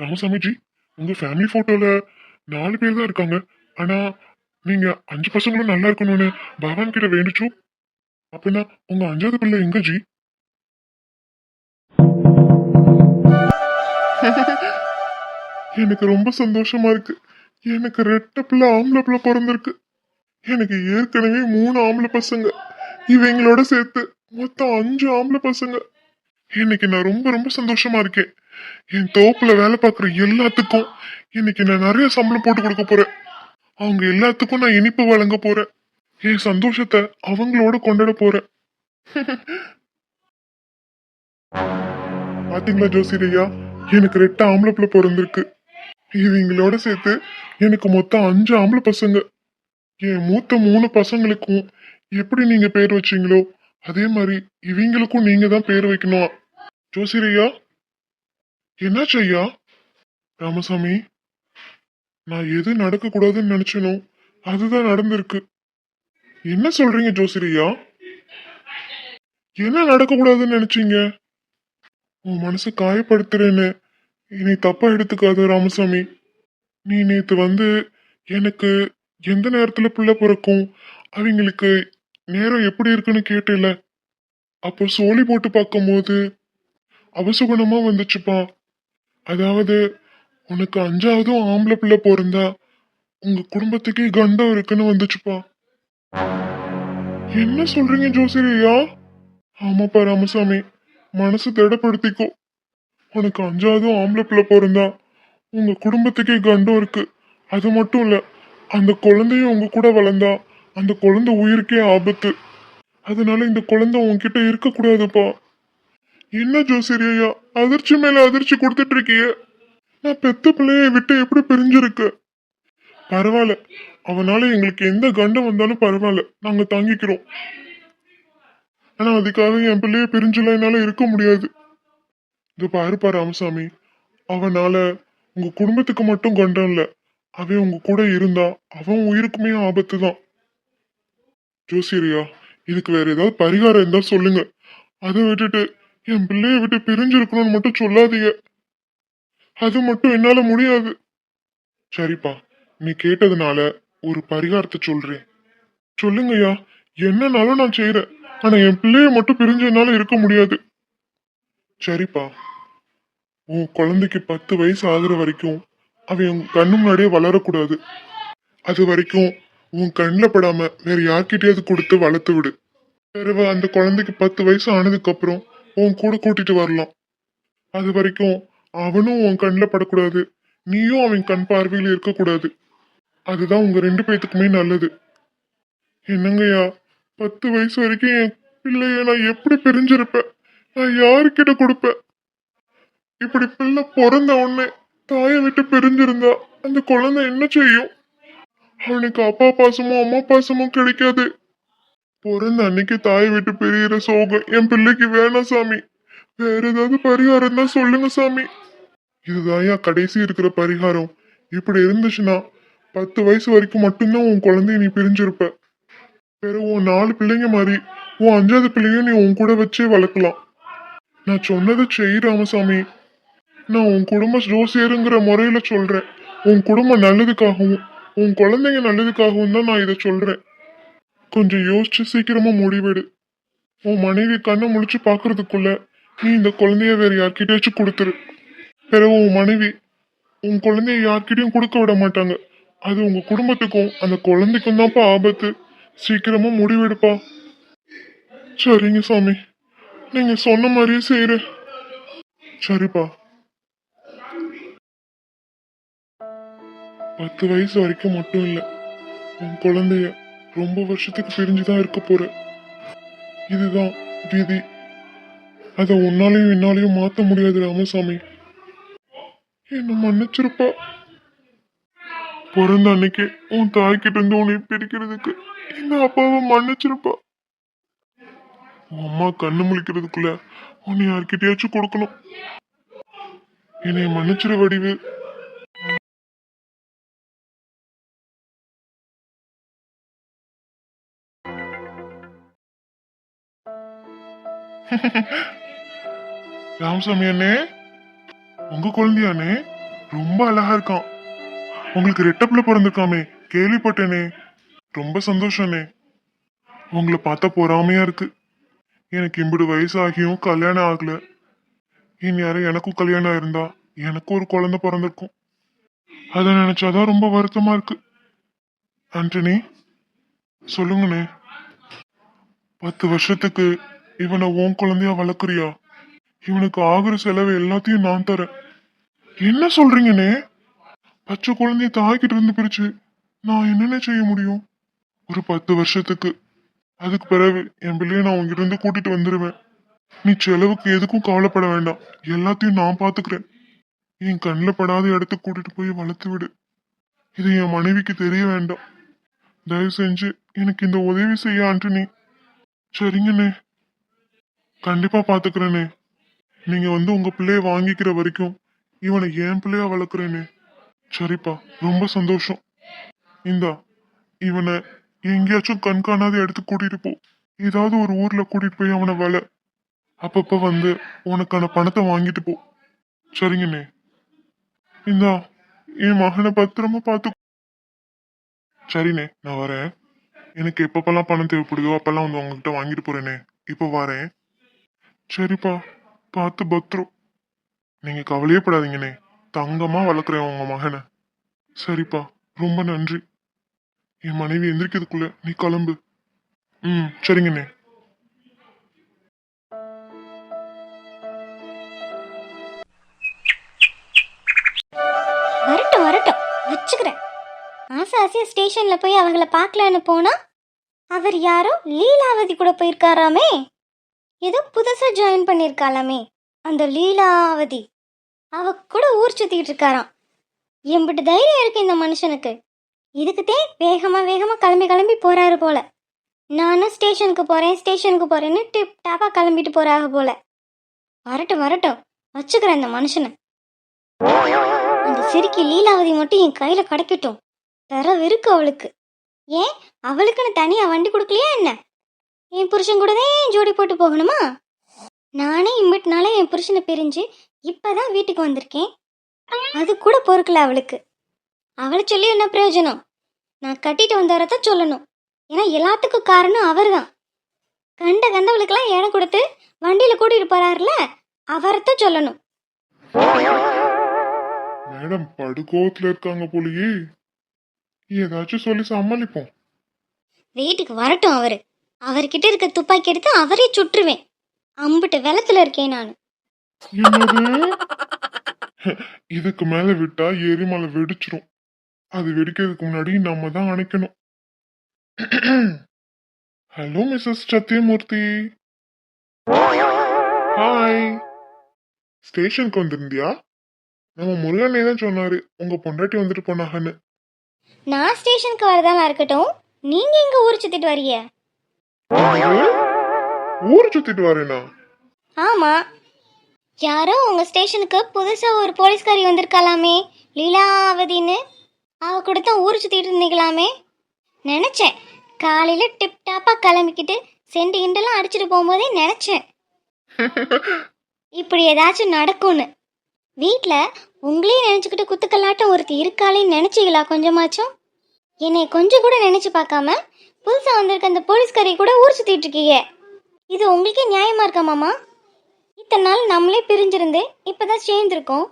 ராமசாமிஜி உங்க ஃபேமிலி போட்டோல நாலு பேர் தான் இருக்காங்க. ஆனா நீங்க அஞ்சு பசங்களும் நல்லா இருக்கணும்னு பகவான் கிட்ட வேண்டிச்சோம். அப்படின்னா உங்க அஞ்சாவது பிள்ளை எங்க ஜி? எனக்கு ரொம்ப சந்தோஷமா இருக்கு. எனக்கு ரெட்ட பிள்ளை ஆம்பளை பிள்ளை பிறந்திருக்கு. எனக்கு ஏற்கனவே மூணு ஆம்பளை பசங்க. இவங்களோட சேர்த்து மொத்தம் அஞ்சு ஆம்பளை பசங்க. இன்னைக்கு நான் ரொம்ப ரொம்ப சந்தோஷமா இருக்கேன். என் தோப்புல வேலை பார்க்குற எல்லாத்துக்கும் இன்னைக்கு நான் நிறைய சம்பளம் போட்டு கொடுக்க போறேன். அவங்க எல்லாத்துக்கும் நான் இனிப்பு வழங்க போறேன். என் சந்தோஷத்தை அவங்களோட கொண்டாட போறேன். பாத்தீங்களா ஜோசிரையா எனக்கு ரெட்ட ஆம்பளை பிள்ளை பிறந்திருக்கு. இவங்களோட சேர்த்து எனக்கு மொத்தம் அஞ்சு ஆம்பளை பசங்க. என் மூத்த மூணு பசங்களுக்கும் எப்படி நீங்க பேர் வச்சீங்களோ அதே மாதிரி இவங்களுக்கும் நீங்க தான் பேர் வைக்கணும். ஜோசிரையா என்னாச்சு ஐயா ராமசாமி நான் எது நடக்க கூடாதுன்னு நினைச்சனோ அதுதான் நடந்திருக்கு. என்ன சொல்றீங்க ஜோசிரியா என்ன நடக்க கூடாதுன்னு நினைச்சீங்க? உன் மனசை காயப்படுத்துறேன்னு இனி தப்பா எடுத்துக்காத ராமசாமி. நீ நேத்து வந்து எனக்கு எந்த நேரத்துல பிள்ளை பிறக்கும்? அவங்களுக்கு நேரம் எப்படி இருக்குன்னு கேட்டேல. அப்போ சோழி போட்டு பார்க்கும்போது அவசுகுணமா வந்துச்சுப்பா. அதாவது உனக்கு அஞ்சாவதும் ஆம்பளை பிள்ளை பிறந்தா உங்க குடும்பத்துக்கே கண்டம் இருக்குன்னு வந்துச்சுப்பா. என்ன சொல்றீங்க ஜோசிரியா ஆமாப்பா ராமசாமி மனசு திடப்படுத்திக்கோ. உனக்கு அஞ்சாவதும் ஆம்பளை பிள்ளை பிறந்தா உங்க குடும்பத்துக்கே கண்டம் இருக்கு. அது மட்டும் இல்ல அந்த குழந்தையும் உங்க கூட வளர்ந்தா அந்த குழந்தை உயிருக்கே ஆபத்து. அதனால இந்த குழந்தை உன்கிட்ட இருக்கக்கூடாதுப்பா. என்ன ஜோசிரியா அதிர்ச்சி மேல அதிர்ச்சி கொடுத்துட்டு இருக்கிய. நான் பெத்த பிள்ளைய விட்டு எப்படி பிரிஞ்சிருக்க? பரவாயில்ல அவனால எங்களுக்கு எந்த கண்டம் வந்தாலும் பரவாயில்ல நாங்க தாங்கிக்கிறோம். ஆனா அதுக்காக என் பிள்ளைய பிரிஞ்சுல என்னால இருக்க முடியாது. இது பாருப்பா ராமசாமி அவனால உங்க குடும்பத்துக்கு மட்டும் கண்டம் இல்ல அவன் உங்க கூட இருந்தா அவன் உயிருக்குமே ஆபத்து தான். ஜோசிரியா இதுக்கு வேற ஏதாவது பரிகாரம் இருந்தா சொல்லுங்க. அதை விட்டுட்டு என் பிள்ளைய விட்டு பிரிஞ்சிருக்கணும்னு மட்டும் சொல்லாதீங்க. அது மட்டும் என்னால முடியாது. சரிப்பா நீ கேட்டதுனால ஒரு பரிகாரத்தை சொல்றேன். சொல்லுங்கய்யா என்னனாலும் நான் செய்யறேன் ஆனா என் பிள்ளைய மட்டும் பிரிஞ்சதுனால இருக்க முடியாது. சரிப்பா உன் குழந்தைக்கு பத்து வயசு ஆகுற வரைக்கும் அவன் உன் கண்ணு முன்னாடியே வளரக்கூடாது. அது வரைக்கும் உன் கண்ணில் படாம வேற யார்கிட்டயாவது கொடுத்து வளர்த்து விடு. பிறகு அந்த குழந்தைக்கு பத்து வயசு ஆனதுக்கு அப்புறம் உன் கூட கூட்டிட்டு வரலாம். அது வரைக்கும் அவனும் உன் கண்ணில் படக்கூடாது. நீயும் அவன் கண் பார்வையில் இருக்கக்கூடாது. அதுதான் உங்க ரெண்டு பேத்துக்குமே நல்லது. என்னங்கய்யா பத்து வயசு வரைக்கும் என் பிள்ளைய நான் எப்படி பிரிஞ்சிருப்பேன் நான் யாருக்கிட்ட கொடுப்பேன் இப்படி பிள்ளை பிறந்த உடனே தாயை விட்டு பிரிஞ்சிருந்தா அந்த குழந்தை என்ன செய்யும்? அவனுக்கு அப்பா பாசமும் அம்மா பாசமும் கிடைக்காது. பிறந்த அன்னைக்கு தாய் விட்டு பிரியிற சோகம் என் பிள்ளைக்கு வேணாம் சாமி. வேற ஏதாவது பரிகாரம் தான் சொல்லுங்க சாமி. இதுதான் கடைசி இருக்கிற பரிகாரம். இப்படி இருந்துச்சுன்னா பத்து வயசு வரைக்கும் மட்டும்தான் உன் குழந்தைய நீ பிரிஞ்சிருப்ப. வேற உன் நாலு பிள்ளைங்க மாதிரி உன் அஞ்சாவது பிள்ளையும் நீ உன் கூட வச்சே வளர்க்கலாம். நான் சொன்னதை செய் ராமசாமி நான் உன் குடும்ப ஜோசியருங்கிற முறையில சொல்றேன். உன் குடும்பம் நல்லதுக்காகவும் உன் குழந்தைங்க நல்லதுக்காகவும் தான் நான் இதை சொல்றேன். கொஞ்சம் யோசிச்சு சீக்கிரமா முடிவெடு. உன் மனைவி கண்ணை முழிச்சு பாக்குறதுக்குள்ள நீ இந்த குழந்தைய வேற யார்கிட்டயாச்சும் கொடுத்துரு. பிறகு உன் மனைவி உன் குழந்தைய யார்கிட்டயும் கொடுக்க விட மாட்டாங்க. அது உங்க குடும்பத்துக்கும் அந்த குழந்தைக்கும் தான்ப்பா ஆபத்து. சீக்கிரமா முடிவெடுப்பா. சரிங்க சாமி. நீங்க சொன்ன மாதிரியே செய்யற. சரிப்பா. பத்து வயசு வரைக்கும் மட்டும் இல்லை உன் குழந்தைய ரொம்ப வருஷத்துக்கு பிரிஞ்சுதான் இருக்க போற. இதுதான் விதி. அதை உன்னாலையும் என்னாலையும் மாத்த முடியாது ராமசாமி. என்ன மன்னிச்சிருப்பா? பிறந்த அன்னைக்கு உன் தாய்கிட்ட இருந்து உன்னை பிரிக்கிறதுக்கு எங்க அப்பாவை மன்னிச்சிருப்பா. உன் அம்மா கண்ணு முழிக்கிறதுக்குள்ள உன்னை யார்கிட்டயாச்சும் கொடுக்கணும். என்னை மன்னிச்சிரு வடிவு ராமசாமி அண்ணே உங்க குழந்தையானே ரொம்ப அழகா இருக்கான். உங்களுக்கு ரெட்டப்ல பிறந்திருக்காமே கேள்விப்பட்டேனே. ரொம்ப சந்தோஷம்னே உங்களை பார்த்தா பொறாமையா இருக்கு. எனக்கு இம்புடு வயசாகியும் கல்யாணம் ஆகல. இனி யாரும் எனக்கும் கல்யாணம் ஆயிருந்தா எனக்கும் ஒரு குழந்தை பிறந்திருக்கும். அதை நினைச்சாதான் ரொம்ப வருத்தமா இருக்கு. ஆண்டனி சொல்லுங்கண்ணே. பத்து வருஷத்துக்கு இவனை உன் குழந்தையா வளர்க்குறியா? இவனுக்கு ஆகுற செலவு எல்லாத்தையும் நான் தரேன். என்ன சொல்றீங்கண்ணே பச்சை குழந்தைய தாய்கிட்ட இருந்து பிரிச்சு நான் என்னென்ன செய்ய முடியும்? ஒரு பத்து வருஷத்துக்கு. அதுக்கு பிறகு என் பிள்ளைய நான் உங்ககிட்ட இருந்து கூட்டிட்டு வந்துடுவேன் நீ செலவுக்கு எதுக்கும் கவலைப்பட வேண்டாம். எல்லாத்தையும் நான் பாத்துக்கிறேன். என் கண்ணில் படாத இடத்துக்கு கூட்டிட்டு போய் வளர்த்து விடு. இது என் மனைவிக்கு தெரிய வேண்டாம். தயவு செஞ்சு எனக்கு இந்த உதவி செய்ய ஆண்டனி. சரிங்கண்ணே கண்டிப்பா பாத்துக்கிறேனே. நீங்க வந்து உங்க பிள்ளைய வாங்கிக்கிற வரைக்கும் இவனை என் பிள்ளையா வளர்க்குறேனே? சரிப்பா ரொம்ப சந்தோஷம். இந்தா இவனை எங்கேயாச்சும் கண்காணாத இடத்துக்கு கூட்டிட்டு போ. ஏதாவது ஒரு ஊர்ல கூட்டிட்டு போய் அவனை வள. அப்பப்ப வந்து உனக்கான பணத்தை வாங்கிட்டு போ. சரிங்கண்ணே. இந்தா என் மகனை பத்திரமா பார்த்து சரிண்ணே நான் வரேன். எனக்கு எப்பப்பெல்லாம் பணம் தேவைப்படுதோ அப்பெல்லாம் வந்து உங்ககிட்ட வாங்கிட்டு போறேனே இப்போ வரேன். சரிப்பா பார்த்து பத்ரும் நீங்க கவலையே படாதீங்கண்ணே. தங்கமா வளர்க்குறேன் உங்க மகனை. சரிப்பா ரொம்ப நன்றி. என் மனைவி எந்திரிக்கிறதுக்குள்ள நீ கிளம்பு. ம் சரிங்கண்ணே. வரட்டும் வரட்டும். வச்சுக்கிறேன். ஆசை ஆசையா ஸ்டேஷன்ல போய் அவங்கள பார்க்கலான்னு போனா அவர் யாரோ லீலாவதி கூட போயிருக்காராமே. ஏதோ புதுசா ஜாயின் பண்ணியிருக்காளாமே அந்த லீலாவதி. அவ கூட ஊர் சுற்றிக்கிட்டு இருக்காராம். எம்பிட்டு தைரியம் இருக்கு இந்த மனுஷனுக்கு. இதுக்குதே வேகமா வேகமா கிளம்பி கிளம்பி போறாரு போல. நானும் ஸ்டேஷனுக்கு போறேன் ஸ்டேஷனுக்கு போறேன்னு டிப் டாப்பா கிளம்பிட்டு போறாங்க போல. வரட்டும் வரட்டும். வச்சுக்கிறேன் இந்த மனுஷனை. அந்த சிரிக்கி லீலாவதி மட்டும் என் கையில கிடைக்கட்டும். தர வெறுக்கு அவளுக்கு. ஏன்? அவளுக்குன்னு தனியா வண்டி கொடுக்கலையா என்ன? என் புருஷன் கூட தான் ஜோடி போட்டு போகணுமா? நானே இம்பிட்டுனால என் புருஷனை பிரிஞ்சு இப்பதான் வீட்டுக்கு வந்திருக்கேன். அது கூட பொறுக்கல அவளுக்கு. அவளை சொல்லி என்ன பிரயோஜனம்? நான் கட்டிட்டு வந்தவரை சொல்லணும். ஏன்னா எல்லாத்துக்கும் காரணம் அவர்தான். கண்ட கண்டவளுக்கெல்லாம் இடம் கொடுத்து வண்டியில கூட்டிட்டு போறாருல அவரைத்தான் சொல்லணும். மேடம் படுகோவத்துல இருக்காங்க போலயே. ஏதாச்சும் சொல்லி சமாளிப்போம். வீட்டுக்கு வரட்டும் அவரு. அவர்கிட்ட இருக்க துப்பாக்கி எடுத்து அவரே சுட்டுருவேன் அம்புட்டு வெளத்துல இருக்கேன் நான். இதுக்கு மேல விட்டா எரிமலை வெடிச்சிரும். அது வெடிக்கிறதுக்கு முன்னாடி நம்ம தான் அணைக்கணும். ஹலோ மிஸ்ஸஸ் சத்யமூர்த்தி ஹாய் ஸ்டேஷனுக்கு வந்திருந்தியா? நம்ம முருகனே தான் சொன்னாரு. உங்க பொண்டாட்டி வந்துட்டு போனாங்கன்னு. நான் ஸ்டேஷனுக்கு வரதாலாம் இருக்கட்டும். நீங்க எங்க ஊர் சுத்திட்டு வரீங்க? ஊர் சுத்திட்டு வரேனா? ஆமா. யாரோ உங்க ஸ்டேஷனுக்கு புதுசா ஒரு போலீஸ்காரி வந்திருக்காளாமே லீலாவதின்னு. அவ கூட தான் ஊர் சுத்திட்டு இருந்தீங்களாமே. நினைச்சேன். காலையில டிப் டாப்பா கிளம்பிக்கிட்டு செண்டு கிண்டெல்லாம் அடிச்சுட்டு போகும்போதே நினைச்சேன். இப்படி ஏதாச்சும் நடக்கும்னு. வீட்டில் உங்களையும் நினச்சிக்கிட்டு குத்துக்கல்லாட்டம் ஒருத்தி இருக்காளேன்னு நினச்சிங்களா கொஞ்சமாச்சும்? என்னை கொஞ்சம் கூட நினச்சி பார்க்காம புதுசாக வந்திருக்க அந்த போலீஸ்காரி கூட ஊர் சுற்றிட்டு இருக்கீங்க. இது உங்களுக்கே நியாயமா இருக்கா மாமா? இத்தனை நாள் நம்மளே பிரிஞ்சிருந்து இப்போதான் சேர்ந்துருக்கோம்.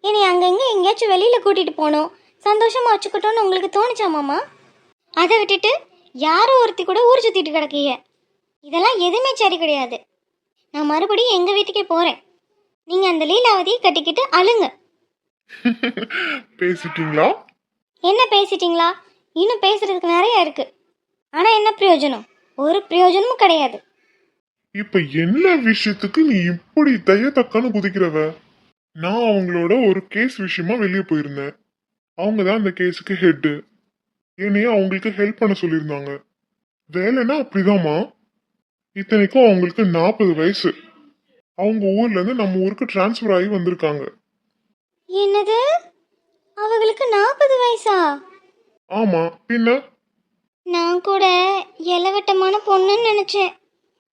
என்னை அங்கங்கே எங்கேயாச்சும் வெளியில் கூட்டிகிட்டு போகணும். சந்தோஷமாக வச்சுக்கிட்டோன்னு உங்களுக்கு தோணுச்சா மாமா? அதை விட்டுட்டு யாரோ ஒருத்தி கூட ஊர் சுற்றிட்டு கிடக்கீங்க. இதெல்லாம் எதுவுமே சரி கிடையாது. நான் மறுபடியும் எங்கள் வீட்டுக்கே போகிறேன் நீங்கள் அந்த லீலாவதியை கட்டிக்கிட்டு அழுங்க. பேசிட்டீங்களா? என்ன பேசிட்டீங்களா? இன்னும் பேசுறதுக்கு நிறைய இருக்கு. ஆனால் என்ன பிரயோஜனம்? ஒரு பிரயோஜனமும் கிடையாது. இப்ப என்ன விஷயத்துக்கு நீ இப்படி தையத்தக்கான்னு குதிக்கிறவ? நான் அவங்களோட ஒரு கேஸ் விஷயமா வெளியே போயிருந்தேன். அவங்க தான் அந்த கேஸுக்கு ஹெட்டு என்னைய அவங்களுக்கு ஹெல்ப் பண்ண சொல்லியிருந்தாங்க. வேலைன்னா அப்படிதாம்மா. இத்தனைக்கும் அவங்களுக்கு நாற்பது வயசு. அவங்க ஊர்ல இருந்து நம்ம ஊருக்கு டிரான்ஸ்ஃபர் ஆகி வந்திருக்காங்க. என்னது? அவங்களுக்கு நாற்பது வயசா? ஆமா. பின்ன? நான் கூட இளவட்டமான பொண்ணுன்னு நினச்சேன்.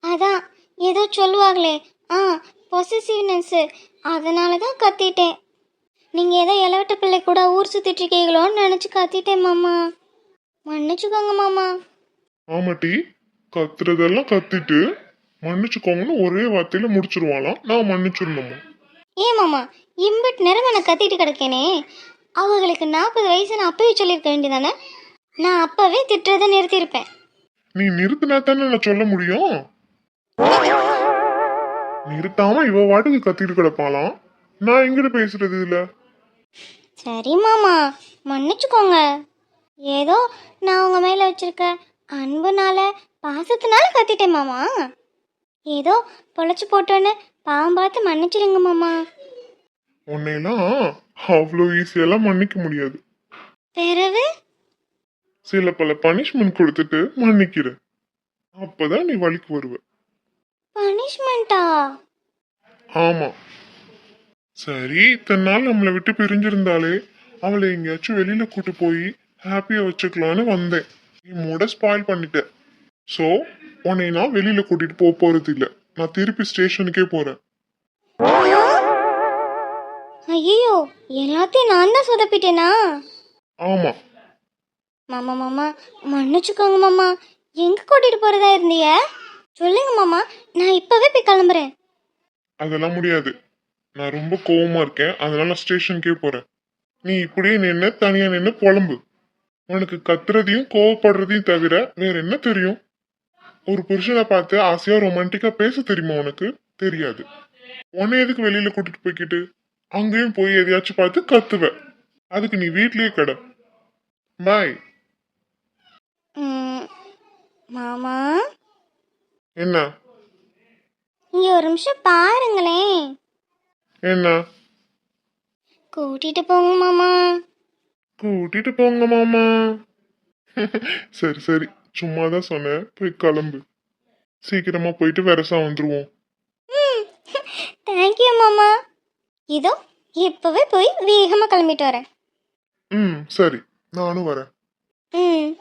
அதான் ஏதோ சொல்லுவாங்களே. ஆ பொசசிவ்னஸ்ஸு அதனால தான் கத்திட்டேன். நீங்கள் ஏதோ இளவட்ட பிள்ளை கூட ஊர் சுற்றிட்டு இருக்கீங்களோன்னு நினச்சி கத்திட்டேன் மாமா. மன்னிச்சுக்கோங்க மாமா. ஆமாட்டி கத்துறதெல்லாம் கத்திட்டு மன்னிச்சுக்கோங்கன்னு ஒரே வார்த்தையில முடிச்சிருவாளாம். நான் மன்னிச்சிடணுமா? ஏன் மாமா இம்பிட் நேரம் நான் கத்திட்டு கிடக்கேனே. அவங்களுக்கு நாற்பது வயசு நான் அப்பவே சொல்லியிருக்க வேண்டியதானே? நான் அப்பவே திட்டுறதை நிறுத்தியிருப்பேன். நீ நிறுத்தினா தானே நான் சொல்ல முடியும்? நிறுத்தாம இவ வாட்டுக்கு கத்திட்டு கிடப்பாளாம். நான் எங்கிட்ட பேசுறது இல்ல சரி மாமா மன்னிச்சுக்கோங்க. ஏதோ நான் உங்க மேல வச்சிருக்க அன்புனால பாசத்தினால கத்திட்டேன் மாமா. ஏதோ பொழைச்சு போட்டோன்னு பாவம் பார்த்து மன்னிச்சிடுங்க மாமா. உன்னையெல்லாம் அவ்வளோ ஈஸியெல்லாம் மன்னிக்க முடியாது. பிறகு சில பல பனிஷ்மெண்ட் கொடுத்துட்டு மன்னிக்கிறேன். அப்பதான் நீ வழிக்கு வருவ. பனிஷ்மெண்ட்டா ஆமா. சரி இத்தனை நாள் நம்மளை விட்டு பிரிஞ்சிருந்தாலே அவளை எங்கேயாச்சும் வெளியில கூட்டு போய் ஹாப்பியா வச்சுக்கலான்னு வந்தேன். நீ மூட ஸ்பாயில் பண்ணிட்ட. ஸோ உன்னை நான் வெளியில கூட்டிட்டு போக போறது இல்ல. நான் திருப்பி ஸ்டேஷனுக்கே போறேன். ஐயோ எல்லாத்தையும் நான் தான் சொதப்பிட்டேனா? ஆமா. மாமா மாமா மன்னிச்சுக்கோங்க மாமா. எங்க கூட்டிட்டு போறதா இருந்தீங்க சொல்லுங்க மாமா. நான் இப்பவே போய் கிளம்புறேன். அதெல்லாம் முடியாது. நான் ரொம்ப கோவமா இருக்கேன். அதனால நான் ஸ்டேஷனுக்கே போறேன். நீ இப்படியே நின்று தனியா நின்று புலம்பு. உனக்கு கத்துறதையும் கோவப்படுறதையும் தவிர வேற என்ன தெரியும்? ஒரு புருஷனை பார்த்து ஆசையா ரொமான்டிக்கா பேச தெரியுமா உனக்கு? தெரியாது. உன்னை எதுக்கு வெளியில கூட்டிட்டு போய்க்கிட்டு? அங்கேயும் போய் எதையாச்சும் பார்த்து கத்துவ. அதுக்கு நீ வீட்லயே கடை. பாய் மாமா? என்ன? இங்க ஒரு நிமிஷம் பாருங்களேன். என்ன? கூட்டிட்டு போங்க மாமா. கூட்டிட்டு போங்க மாமா. சரி சரி. சும்மா தான் சொன்னேன். போய் கிளம்பு. சீக்கிரமா போயிட்டு வெரசா வந்துருவோம். தேங்க்யூ மாமா. இதோ இப்பவே போய் வேகமா கிளம்பிட்டு வரேன். ம் சரி. நானும் வரேன். ம்.